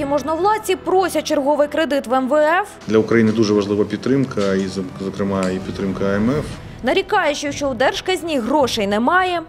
українські можновладці просять черговий кредит в МВФ, Для України дуже важлива підтримка, і зокрема і підтримка АМФ. нарікаючи, що у держказні грошей немає.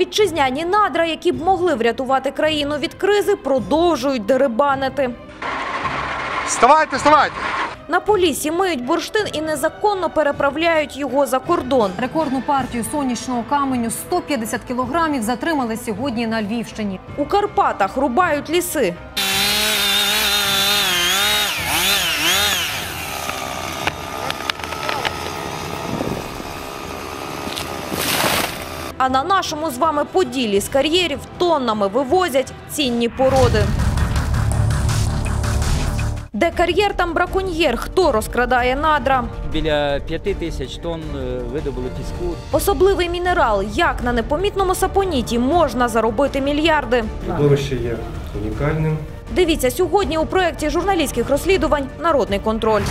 Вітчизняні надра, які б могли врятувати країну від кризи, продовжують дерибанити. Вставайте, вставайте! На полісі миють бурштин і незаконно переправляють його за кордон. Рекордну партію сонячного каменю 150 кілограмів затримали сьогодні на Львівщині. У Карпатах рубають ліси. А на нашому з вами поділі з кар'єрів тоннами вивозять цінні породи. Де кар'єр, там браконьєр. Хто розкрадає надра? Біля п'яти тисяч тонн е, видобули піску. Особливий мінерал. Як на непомітному сапоніті можна заробити мільярди? Родовище є унікальним. Дивіться сьогодні у проєкті журналістських розслідувань Народний контроль.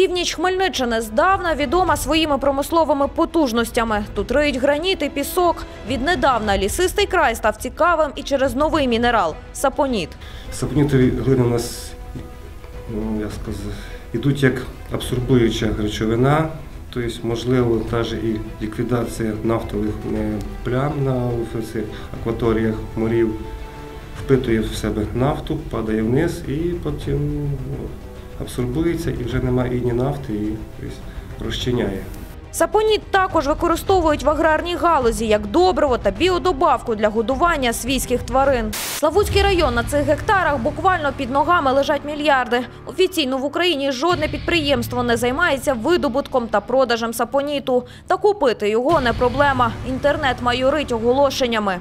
Північ Хмельниччини здавна відома своїми промисловими потужностями. Тут риють граніт і пісок. Віднедавна лісистий край став цікавим і через новий мінерал сапоніт. Сапонітові глини у нас, ну, як сказати, ідуть як абсорбуюча речовина, тобто, можливо, навіть і ліквідація нафтових е, плям на цих акваторіях морів впитує в себе нафту, падає вниз і потім ну, абсорбується і вже немає і нафти, і розчиняє. Сапоніт також використовують в аграрній галузі як добриво та біодобавку для годування свійських тварин. Славутський район на цих гектарах буквально під ногами лежать мільярди. Офіційно в Україні жодне підприємство не займається видобутком та продажем сапоніту. Та купити його не проблема. Інтернет майорить оголошеннями.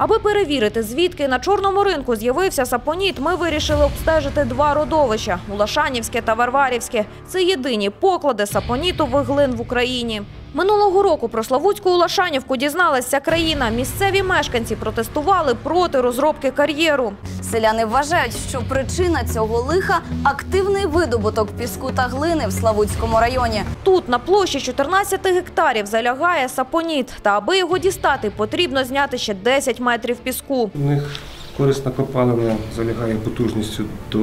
Аби перевірити, звідки на чорному ринку з'явився сапоніт, ми вирішили обстежити два родовища – Улашанівське та Варварівське. Це єдині поклади сапонітових глин в Україні. Минулого року про Славутську Улашанівку дізналася країна. Місцеві мешканці протестували проти розробки кар'єру. Селяни вважають, що причина цього лиха активний видобуток піску та глини в Славутському районі. Тут на площі 14 гектарів залягає сапоніт. Та аби його дістати, потрібно зняти ще 10 метрів піску. У них корисна копалина залягає потужністю до,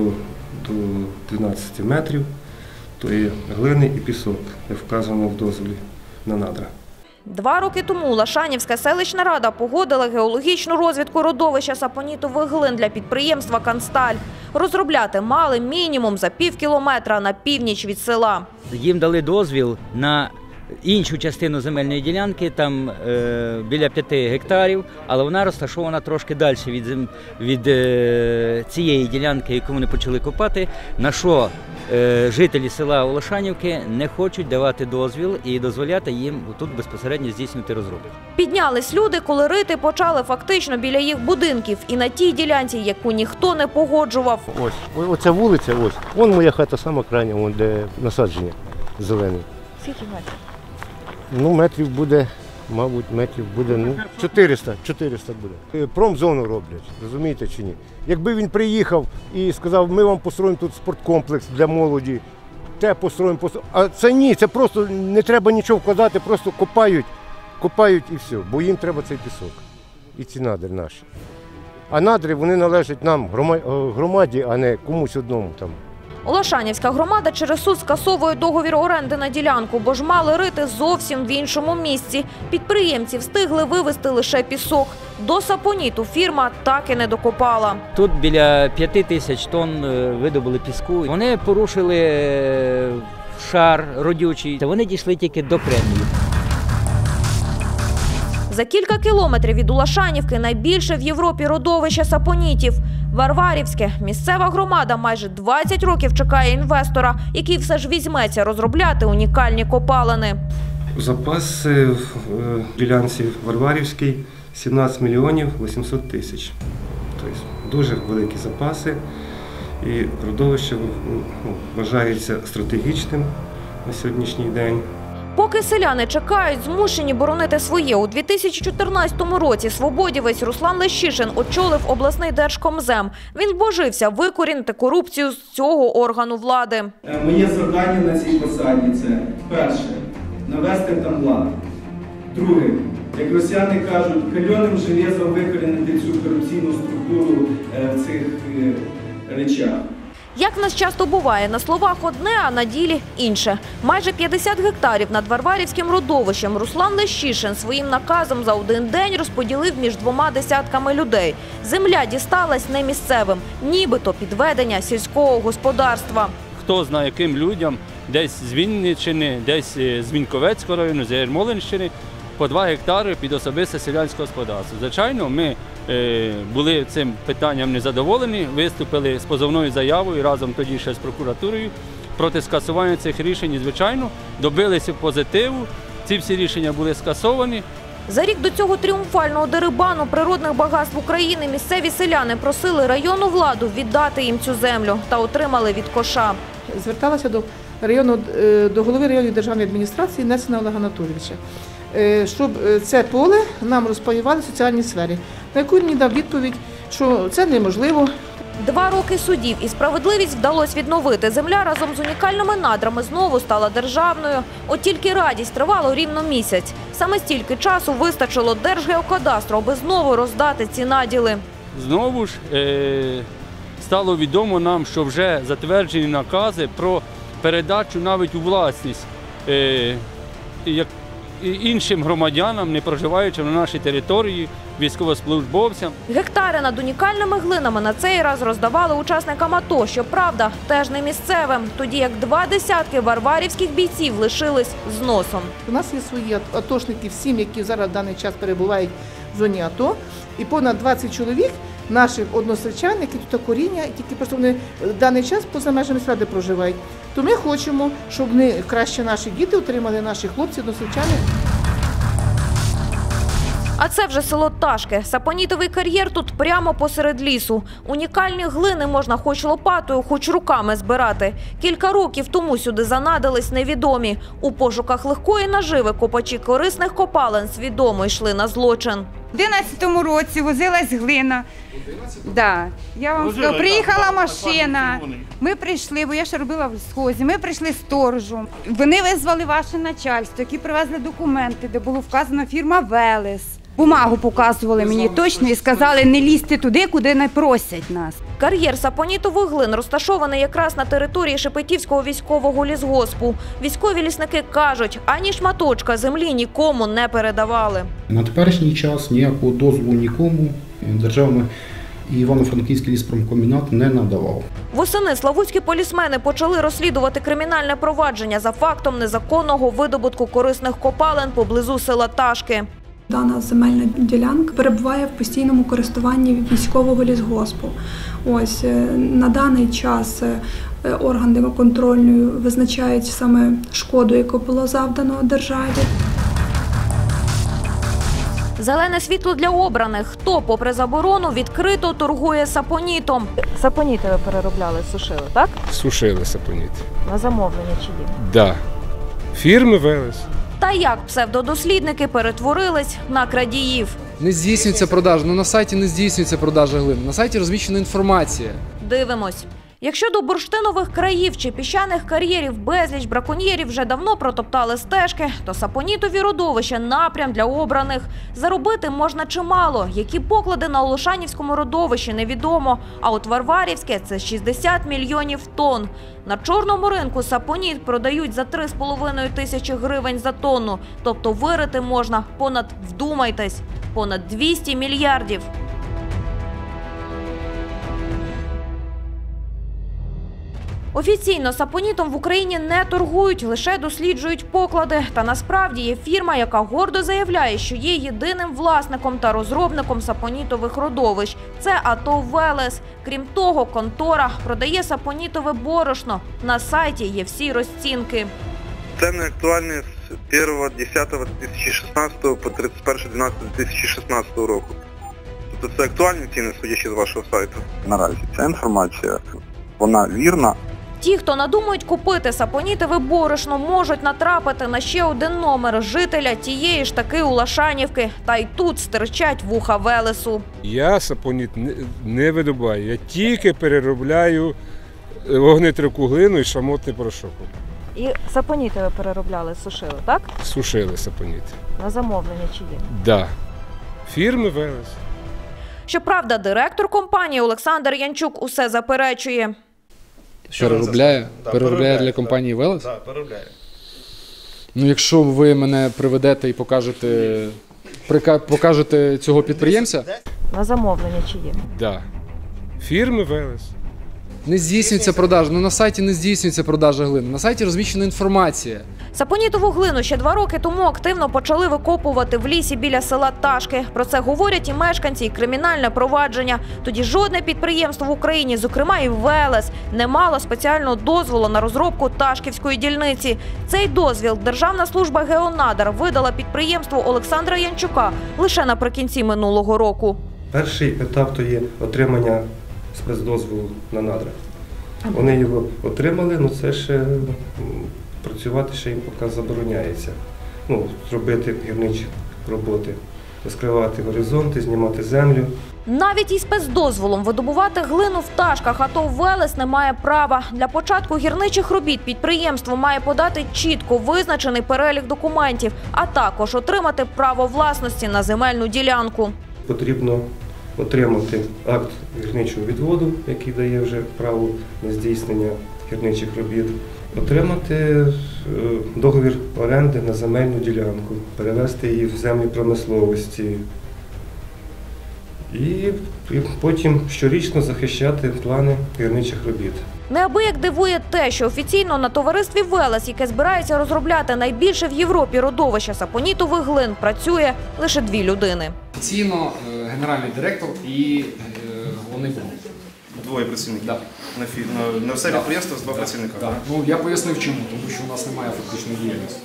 до 12 метрів, то є глини і пісок, як вказано в дозволі на надра. Два роки тому Лашанівська селищна рада погодила геологічну розвідку родовища сапонітових глин для підприємства «Кансталь». Розробляти мали мінімум за пів кілометра на північ від села. Їм дали дозвіл на іншу частину земельної ділянки, там е, біля 5 гектарів, але вона розташована трошки далі від, зем- від е, цієї ділянки, яку вони почали копати, на що е, жителі села Олошанівки не хочуть давати дозвіл і дозволяти їм тут безпосередньо здійснювати розробки. Піднялись люди, коли рити почали фактично біля їх будинків і на тій ділянці, яку ніхто не погоджував. Ось, оця вулиця, ось. Вон моя хата сама крайня, вон де насадження зелене. Скільки метрів? Ну, метрів буде, мабуть, метрів буде, ну, 400, 400 буде. Е, Промзону роблять, розумієте чи ні? Якби він приїхав і сказав, ми вам построїмо тут спорткомплекс для молоді, те построїмо, построїмо. А це ні, це просто не треба нічого вкладати, просто копають, копають і все, бо їм треба цей пісок. І ці надри наші. А надри вони належать нам, е, громаді, а не комусь одному там. Олашанівська громада через суд скасовує договір оренди на ділянку, бо ж мали рити зовсім в іншому місці. Підприємці встигли вивезти лише пісок. До сапоніту фірма так і не докопала. Тут біля 5 тисяч тонн е, видобули піску. Вони порушили е, шар родючий, та вони дійшли тільки до премії. За кілька кілометрів від Улашанівки найбільше в Європі родовище сапонітів. Варварівське місцева громада майже 20 років чекає інвестора, який все ж візьметься розробляти унікальні копалини. Запаси в е, ділянці Варварівській 17 мільйонів 800 тисяч. Тобто дуже великі запаси. І родовище ну, вважається стратегічним на сьогоднішній день. Поки селяни чекають, змушені боронити своє. У 2014 році свободівець Руслан Лещишин очолив обласний держкомзем. Він божився викорінити корупцію з цього органу влади. Е, Моє завдання на цій посаді це перше навести там лад. Друге, як росіяни кажуть, кальоним железом викорінити цю корупційну структуру е, в цих е, речах. Як нас часто буває, на словах одне, а на ділі інше. Майже 50 гектарів над Варварівським родовищем Руслан Лещишин своїм наказом за один день розподілив між двома десятками людей. Земля дісталась не місцевим, нібито підведення сільського господарства. хто знає яким людям, десь з Вінниччини, десь е, з Віньковецького району, з Ярмолинщини, по 2 гектари під особисте селянське господарство. Звичайно, ми е, були цим питанням незадоволені, виступили з позовною заявою разом тоді ще з прокуратурою проти скасування цих рішень. І, звичайно, добилися позитиву. Ці всі рішення були скасовані. За рік до цього тріумфального дерибану природних багатств України місцеві селяни просили районну владу віддати їм цю землю та отримали від коша. зверталася до району е, до голови районної державної адміністрації Несена Олега Анатолійовича, щоб е, це поле нам розпаювали в соціальній сфері. На яку він мені дав відповідь, що це неможливо. Два роки судів і справедливість вдалося відновити. Земля разом з унікальними надрами знову стала державною. От тільки радість тривало рівно місяць. Саме стільки часу вистачило Держгеокадастру, аби знову роздати ці наділи. Знову ж е, стало відомо нам, що вже затверджені накази про передачу навіть у власність е, як, іншим громадянам, не проживаючим на нашій території, військовослужбовцям. Гектари над унікальними глинами на цей раз роздавали учасникам АТО, щоправда, теж не місцевим, тоді як два десятки варварівських бійців лишились з носом. У нас є свої атошники, всім, які зараз в даний час перебувають в зоні АТО, і понад 20 чоловік наших односельчан, які тут коріння, тільки просто вони в даний час поза межами сради проживають. То ми хочемо, щоб вони краще наші діти отримали наші хлопці, односельчани. А це вже село Ташки. Сапонітовий кар'єр тут прямо посеред лісу. Унікальні глини можна хоч лопатою, хоч руками збирати. Кілька років тому сюди занадились невідомі. У пошуках легкої наживи копачі корисних копалин свідомо йшли на злочин. У 11-му році возилась глина. Да. Я вам скажу, приїхала машина. Ми прийшли, бо я ще робила в схозі. Ми прийшли сторожу. Вони визвали ваше начальство, які привезли документи, де було вказано фірма Велес. Бумагу показували мені точно і сказали не лізти туди, куди не просять нас. Кар'єр сапонітових глин розташований якраз на території Шепетівського військового лісгоспу. Військові лісники кажуть, ані шматочка землі нікому не передавали. На теперішній час ніякого дозволу нікому державний Івано-Франківський ліспромкомбінат не надавав. Восени славутські полісмени почали розслідувати кримінальне провадження за фактом незаконного видобутку корисних копалин поблизу села Ташки. Дана земельна ділянка перебуває в постійному користуванні військового лісгоспу. Ось е, на даний час е, е, органи контрольної визначають саме шкоду, яку було завдано державі. Зелене світло для обраних. Хто, попри заборону, відкрито торгує сапонітом. Сапоніти ви переробляли, сушили, так? Сушили сапоніт. На замовлення чи є? Да. Фірми Велес. Та як псевдодослідники перетворились на крадіїв. Не здійснюється продаж. Ну на сайті не здійснюється продажа глини. На сайті розміщена інформація. Дивимось. Якщо до бурштинових країв чи піщаних кар'єрів безліч браконьєрів вже давно протоптали стежки, то сапонітові родовища напрям для обраних. Заробити можна чимало. Які поклади на Олошанівському родовищі невідомо. А от Варварівське це 60 мільйонів тонн. На чорному ринку сапоніт продають за 3,5 тисячі гривень за тонну. Тобто вирити можна понад, вдумайтесь, понад 200 мільярдів. Офіційно сапонітом в Україні не торгують, лише досліджують поклади. Та насправді є фірма, яка гордо заявляє, що є єдиним власником та розробником сапонітових родовищ. Це АТО Велес. Крім того, контора продає сапонітове борошно. На сайті є всі розцінки. Цены актуальны с 1.10.2016 по 31.12.2016 року. Тобто це актуальні ціни, судячи з вашого сайту? Наразі ця інформація, вона вірна. Ті, хто надумають купити сапонітове борошно, можуть натрапити на ще один номер жителя тієї ж таки Улашанівки. Та й тут стирчать вуха Велесу. Я сапоніт не, видобуваю. Я тільки переробляю е, вогнетривку глину і шамотний порошок. І сапоніти ви переробляли, сушили, так? Сушили сапоніт. На замовлення чи є? Да. Фірми велес. Щоправда, директор компанії Олександр Янчук усе заперечує. Переробляє? Переробляє для компанії Велес? Так, переробляє. Ну, якщо ви мене приведете і покажете, прика- покажете цього підприємця, На замовлення чи є? Да. Фірми велес. не здійснюється продаж. Ну на сайті не здійснюється продажа глини. На сайті розміщена інформація. Сапонітову глину ще два роки тому активно почали викопувати в лісі біля села Ташки. Про це говорять і мешканці, і кримінальне провадження. Тоді жодне підприємство в Україні, зокрема і Велес, не мало спеціального дозволу на розробку Ташківської дільниці. Цей дозвіл Державна служба геонадар видала підприємству Олександра Янчука лише наприкінці минулого року. Перший етап то є отримання спецдозволу на надра. Вони його отримали, ну це ще працювати ще їм поки забороняється. Ну, зробити гірничі роботи, розкривати горизонти, знімати землю. Навіть із спецдозволом видобувати глину в ташках, а то Велес не має права. Для початку гірничих робіт підприємство має подати чітко визначений перелік документів, а також отримати право власності на земельну ділянку. Потрібно отримати акт гірничого відводу, який дає вже право на здійснення гірничих робіт, отримати е, договір оренди на земельну ділянку, перевести її в землі промисловості. І, потім щорічно захищати плани гірничих робіт. Неабияк дивує те, що офіційно на товаристві Велес, яке збирається розробляти найбільше в Європі родовище сапонітових глин, працює лише дві людини. Офіційно е, генеральний директор і е, головний бухгалтер. Двоє працівників. Да. На, фі... на, на все підприємство з два працівника. Так. Ну я пояснив чому, тому що у нас немає фактичної діяльності.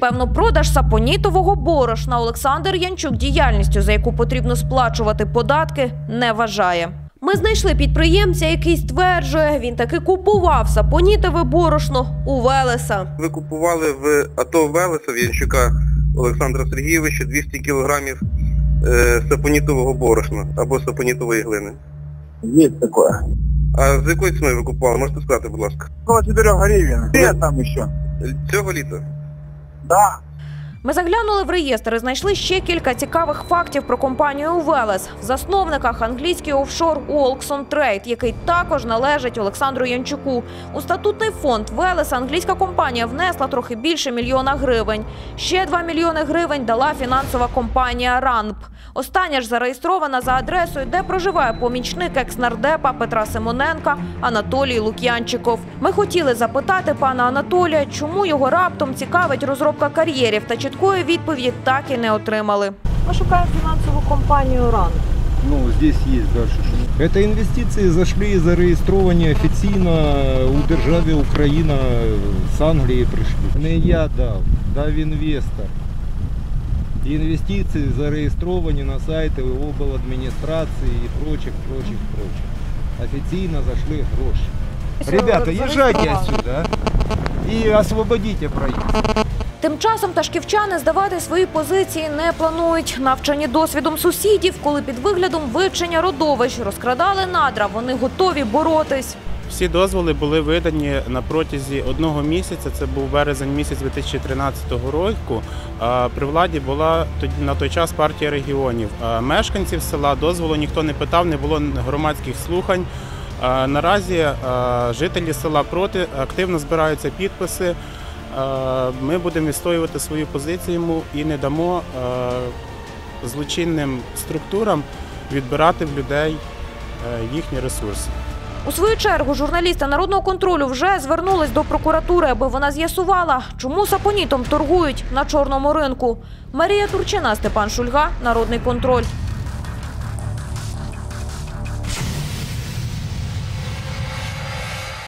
Певно, продаж сапонітового борошна Олександр Янчук діяльністю, за яку потрібно сплачувати податки, не вважає. Ми знайшли підприємця, який стверджує, він таки купував сапонітове борошно у Велеса. Ви купували в АТО Велеса в Янчука Олександра Сергійовича 200 кілограмів е, сапонітового борошна або сапонітової глини. Є такое. А за якою ціною ви купували? Можете сказати, будь ласка? Около 4 гривен. Где там еще? Цього літа? Да. Ми заглянули в реєстр і знайшли ще кілька цікавих фактів про компанію Велес. В засновниках англійський офшор Уолксон Трейд, який також належить Олександру Янчуку. У статутний фонд Велес англійська компанія внесла трохи більше мільйона гривень. Ще 2 мільйони гривень дала фінансова компанія РАНП. Остання ж зареєстрована за адресою, де проживає помічник екс-нардепа Петра Симоненка Анатолій Лук'янчиков. Ми хотіли запитати пана Анатолія, чому його раптом цікавить розробка кар'єрів, та чіткої відповіді так і не отримали. Ми шукаємо фінансову компанію РАНП. Ну, здесь есть дальше что. Это инвестиции зашли зарегистровані офіційно у державі Україна з Англії прийшли. Не я дав, дав інвестор. Інвестиції зареєстровані на сайті обладміністрації і прочих, прочих, прочих. Офіційно зайшли гроші. Ребята, езжайте отсюда а? и освободите проезд. Тим часом ташківчани здавати свої позиції не планують. Навчені досвідом сусідів, коли під виглядом вивчення родовищ розкрадали надра, вони готові боротись. Всі дозволи були видані на протязі одного місяця. Це був березень місяць 2013 року. При владі була на той час партія регіонів. Мешканців села дозволу ніхто не питав, не було громадських слухань. Наразі жителі села проти активно збираються підписи. А, Ми будемо відстоювати свою позицію і не дамо злочинним структурам відбирати в людей е, їхні ресурси. У свою чергу журналісти народного контролю вже звернулись до прокуратури, аби вона з'ясувала, чому сапонітом торгують на чорному ринку. Марія Турчина, Степан Шульга, Народний контроль.